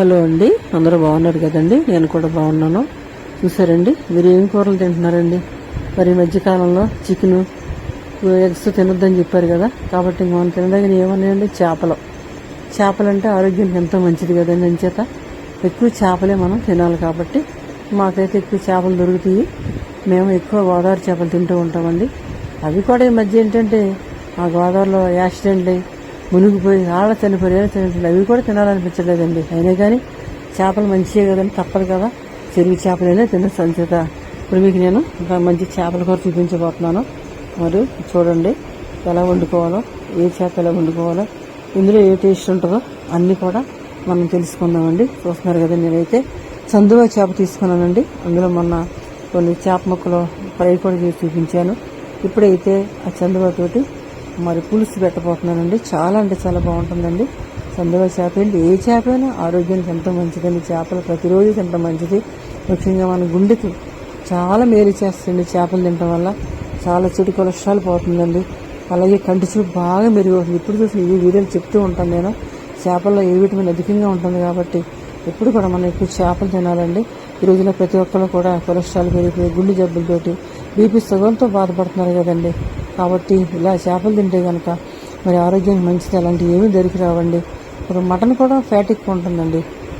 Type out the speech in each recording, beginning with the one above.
Hello అండి. అందరూ బాగున్నారు కదండి? నేను కూడా బాగున్నాను. చూసారండి? మీరు ఏం కూరలు తింటున్నారండి? మరి ఈ మధ్యకాలంలో చికెను ఎగ్స్ తినొద్దని చెప్పారు కదా. కాబట్టి మనం తినదగిన ఏమన్నాయండి? చేపలు. చేపలు అంటే ఆరోగ్యానికి ఎంతో మంచిది కదండి అంచేత. ఎక్కువ చేపలే మనం తినాలి కాబట్టి మాకైతే ఎక్కువ చేపలు దొరుకుతాయి. మేము ఎక్కువ గోదావరి చేపలు తింటూ ఉంటామండి. అవి కూడా ఈ మధ్య ఏంటంటే ఆ గోదావరిలో యాక్సిడెంట్ అయ్యి మునిగిపోయి రాళ్ళ చనిపోయి ఏళ్ళ చనిపోయి అవి కూడా తినాలనిపించలేదండి అయినా కానీ చేపలు మంచివే కదండి తప్పదు కదా. చెరువు చేపలైనా తిన్న సంచిత. ఇప్పుడు మీకు నేను మంచి చేపల కూర చూపించబోతున్నాను. మరి చూడండి ఎలా వండుకోవాలో ఏ చేప ఎలా వండుకోవాలో ఇందులో ఏ టేస్ట్ ఉంటుందో అన్నీ కూడా మనం తెలుసుకుందామండి. చూస్తున్నారు కదా నేనైతే చందువ చేప తీసుకున్నానండి. అందులో మొన్న కొన్ని చేప ముక్కలు ఫ్రై కూడా చేసి చూపించాను. ఇప్పుడైతే ఆ చందువతోటి మరి పులుసు పెట్టబోతున్నానండి. చాలా అంటే చాలా బాగుంటుందండి. చందువ చేప ఏంటి? ఏ చేప అయినా ఆరోగ్యానికి ఎంతో మంచిదండి. చేపలు ప్రతిరోజు తింటాం మంచిది. ముఖ్యంగా మన గుండెకి చాలా మేలు చేస్తుంది చేపలు తినడం వల్ల. చాలా చెడు కొలెస్ట్రాల్ పోతుందండి. అలాగే కంటి చూపు బాగా మెరుగవుతుంది. ఇప్పుడు చూసి ఈ వీడియోలు చెప్తూ ఉంటాను నేను. చేపల్లో ఏ విటమిన్ అధికంగా ఉంటుంది కాబట్టి ఎప్పుడు కూడా మనం ఎక్కువ చేపలు తినాలండి. ఈ రోజున ప్రతి ఒక్కరు కూడా కొలెస్ట్రాల్ పెరిగిపోయి గుండె జబ్బులతోటి బీపీ సుగంతో బాధపడుతున్నారు కదండి. కాబట్టి ఇలా చేపలు తింటే కనుక మరి ఆరోగ్యానికి మంచిది అలాంటివి ఏమీ దొరికి రావండి. ఇప్పుడు మటన్ కూడా ఫ్యాట్ ఎక్కువ ఉంటుందండి.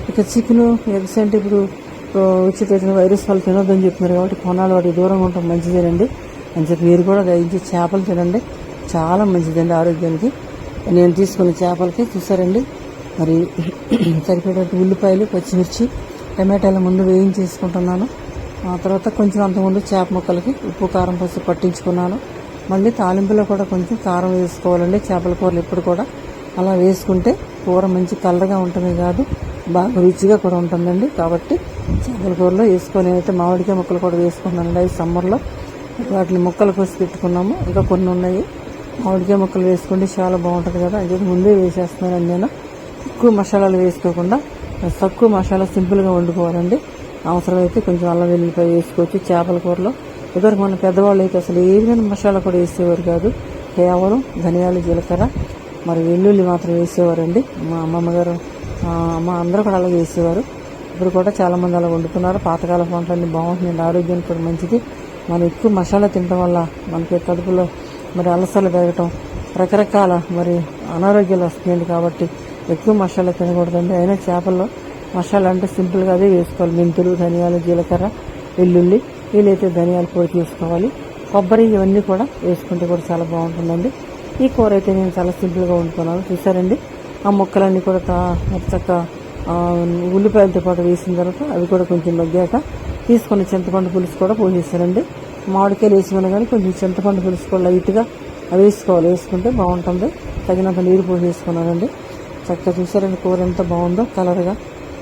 ఇక చికెన్ ఎగ్స్ అంటే ఇప్పుడు ఆ, వచ్చేటటువంటి వైరస్ వాళ్ళు తినొద్దని చెప్తున్నారు కాబట్టి కొనాలి వాటికి దూరంగా ఉండటం మంచిదేనండి. అని చెప్పి మీరు కూడా దయించి చేపలు తినండి. చాలా మంచిదండి ఆరోగ్యానికి. నేను తీసుకున్న చేపలకి చూసారండి. మరి సరిపడేటువంటి ఉల్లిపాయలు పచ్చిమిర్చి టమాటాలు ముందు వేయించేసుకుంటున్నాను. ఆ తర్వాత కొంచెం అంతకుముందు చేప ముక్కలకి ఉప్పు కారం పసుపు పట్టించుకున్నాను. మళ్ళీ తాలింపులో కూడా కొంచెం కారం వేసుకోవాలండి చేపల కూరలు ఎప్పుడు కూడా. అలా వేసుకుంటే కూర మంచి కలర్గా ఉంటుంది కాదు బాగా రుచిగా కూడా ఉంటుందండి. కాబట్టి చేపల కూరలో వేసుకొని అయితే మామిడికాయ ముక్కలు కూడా వేసుకున్నానండి అవి సమ్మర్లో వాటిని ముక్కలు కోసి పెట్టుకున్నాము. ఇంకా కొన్ని ఉన్నాయి. మామిడికాయ ముక్కలు వేసుకుంటే చాలా బాగుంటుంది కదా. అది ముందే వేసేస్తున్నానండి నేను. ఎక్కువ మసాలాలు వేసుకోకుండా తక్కువ మసాలా సింపుల్గా వండుకోవాలండి. అవసరమైతే కొంచెం అల్లం వెల్లిపాయ వేసుకోవచ్చు చేపల కూరలో. ఇదివరకు మన పెద్దవాళ్ళు అయితే అసలు ఏ మసాలా కూడా వేసేవారు కాదు. కేవలం ధనియాలు జీలకర్ర మరి వెల్లుల్లి మాత్రం వేసేవారండి. మా అమ్మమ్మ గారు అమ్మ అందరూ కూడా అలాగే వేసేవారు. ఇప్పుడు కూడా చాలామంది అలా వండుతున్నారు. పాతకాల వంటలన్నీ బాగుంటుంది ఆరోగ్యానికి కూడా మంచిది. మనం ఎక్కువ మసాలా తినడం వల్ల మనకి కడుపులో మరి అలసలు పెరగటం రకరకాల మరి అనారోగ్యాలు వస్తుంది కాబట్టి ఎక్కువ మసాలా తినకూడదండి. అయినా చేపల్లో మసాలా అంటే సింపుల్గా అదే వేసుకోవాలి మెంతులు ధనియాలు జీలకర్ర వెల్లుల్లి వీలైతే ధనియాల పొడి తీసుకోవాలి. కొబ్బరి ఇవన్నీ కూడా వేసుకుంటే కూడా చాలా బాగుంటుందండి. ఈ కూర అయితే నేను చాలా సింపుల్గా వండుకున్నాను. చూసారండి? ఆ ముక్కలన్నీ కూడా తా- చక్క ఉల్లిపాయలతో పాటు వేసిన తర్వాత అవి కూడా కొంచెం మగ్గాక తీసుకున్న చింతపండు పులుసు కూడా పోసేసానండి. మామిడికాయలు వేసుకున్నా కానీ కొంచెం చింతపండు పులుసు కూడా లైట్గా అవి వేసుకోవాలి. వేసుకుంటే బాగుంటుంది. తగినంత నీరు పోసేసుకున్నానండి. చక్కగా చూసారండి? కూర ఎంత బాగుందో కలర్గా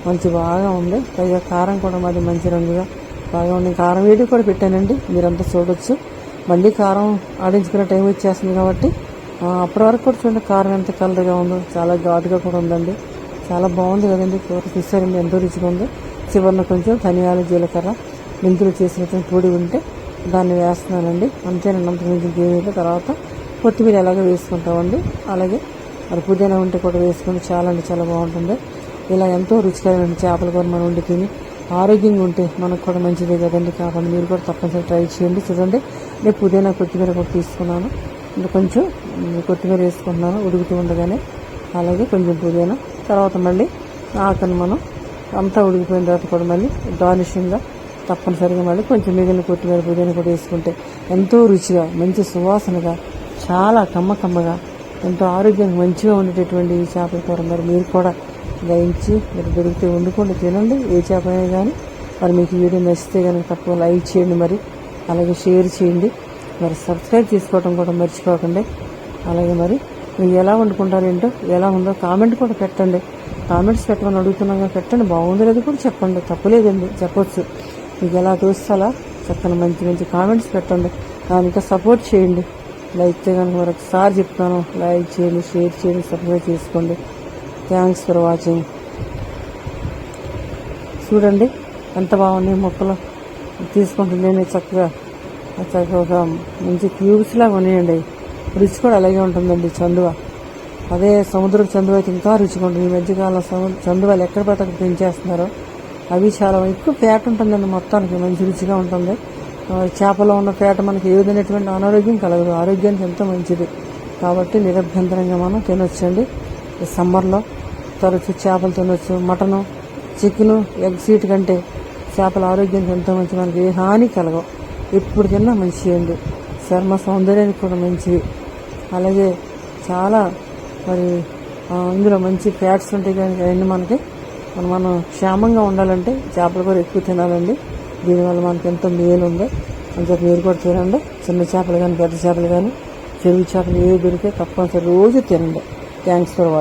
మంచి బాగా ఉంది. పైగా కారం కూడా మాది మంచి రంగుగా బాగా ఉంది. కారం వేడి కూడా పెట్టానండి. మీరంతా చూడొచ్చు. మళ్ళీ కారం ఆడించుకునే టైం వచ్చేస్తుంది కాబట్టి అప్పటి వరకు కూడా చూడండి కారం ఎంత కలర్గా ఉందో. చాలా ఘాటుగా కూడా ఉందండి. చాలా బాగుంది కదండి కూర. చూసారండి ఎంతో రుచిగా ఉంది. చివరిన కొంచెం ధనియాలు జీలకర్ర మెంతులు చేసిన పొడి ఉంటే దాన్ని వేస్తున్నానండి. అంతేనండి. అంత కొంచెం గేమిలో తర్వాత కొత్తిమీర ఎలాగో వేసుకుంటామండి. అలాగే మరి పుదీనా ఉంటే కూడా వేసుకుంటే చాలా అంటే చాలా బాగుంటుంది. ఇలా ఎంతో రుచికరమైన చేపల కూర మనం వండి తిని ఆరోగ్యంగా ఉంటే మనకు కూడా మంచిదే కదండి. కాబట్టి మీరు కూడా తప్పనిసరి ట్రై చేయండి. చూడండి నేను పుదీనా కొత్తిమీర కూడా తీసుకున్నాను. కొంచెం కొత్తిమీర వేసుకుంటున్నాను. ఉడుకుతూ ఉండగానే అలాగే కొంచెం పుదీనా. తర్వాత మళ్ళీ ఆకని మనం అంతా ఉడికిపోయిన తర్వాత కూడా మళ్ళీ గార్నిషింగ్గా తప్పనిసరిగా మళ్ళీ కొంచెం మిగిలిన కొత్తిమీర పుదీనా కూడా వేసుకుంటే ఎంతో రుచిగా మంచి సువాసనగా చాలా కమ్మ కమ్మగా ఎంతో ఆరోగ్యంగా మంచిగా ఉండేటటువంటి ఈ చేపల కూర. మరి మీరు కూడా దయించి మీరు దొరికితే వండుకోండి తినండి. ఏ చేపనే కానీ మరి మీకు వీడియో నచ్చితే కనుక తప్పక లైక్ చేయండి మరి. అలాగే షేర్ చేయండి. మరి సబ్స్క్రైబ్ చేసుకోవడం కూడా మర్చిపోకండి. అలాగే మరి మీరు ఎలా వండుకుంటారు ఏంటో ఎలా ఉందో కామెంట్ కూడా పెట్టండి. కామెంట్స్ పెట్టమని అడుగుతున్నాగా పెట్టండి. బాగుంది లేదు కూడా చెప్పండి. తప్పులేదండి చెప్పొచ్చు. మీకు ఎలా తోస్తే చక్కని మంచి మంచి కామెంట్స్ పెట్టండి. దానికి సపోర్ట్ చేయండి. లైక్ చేయడానికి మరొకసారి చెప్తాను. లైక్ చేయండి షేర్ చేయండి సబ్స్క్రైబ్ చేసుకోండి. Thanks for watching. చూడండి ఎంత బాగున్నాయి మొక్కలు. తీసుకుంటుంది చక్కగా చక్కగా ఒక మంచి క్యూబ్స్లా లాగా ఉన్నాయండి. రుచి కూడా అలాగే ఉంటుందండి చందువ. అదే సముద్రపు చందువ అయితే ఇంకా రుచిగా ఉంటుంది. ఈ మధ్యకాలంలో చందువాలు చందువలు ఎక్కడ పడితే అక్కడ అవి చాలా ఎక్కువ ఫ్యాట్ ఉంటుందండి మొత్తానికి మంచి రుచిగా ఉంటుంది. చేపలో ఉన్న ఫ్యాట్ మనకి ఏ విధమైనటువంటి అనారోగ్యం కలగదు. ఆరోగ్యానికి ఎంతో మంచిది. కాబట్టి నిరభ్యంతరంగా మనం తినొచ్చండి. ఈ సమ్మర్లో తరచు చేపలు తినొచ్చు మటను చికెను ఎగ్ సీట్ కంటే చేపల ఆరోగ్యానికి ఎంతో మంచి మనకి ఏ హాని కలగవు. ఎప్పుడు తిన్నా మంచి అండి చర్మ సౌందర్యానికి కూడా మంచివి అలాగే చాలా మరి ఇందులో మంచి ఫ్యాట్స్ ఉంటాయి కానీ అవన్నీ మనకి మనం మనం క్షేమంగా ఉండాలంటే చేపలు కూడా ఎక్కువ తినాలండి. దీనివల్ల మనకి ఎంతో మేలు ఉంది. అందుకే మీరు కూడా తినండి. చిన్న చేపలు కానీ పెద్ద చేపలు కానీ చెరువు చేపలు ఏవి దొరికే తప్పనిసరి రోజు తినండి. Thanks for watching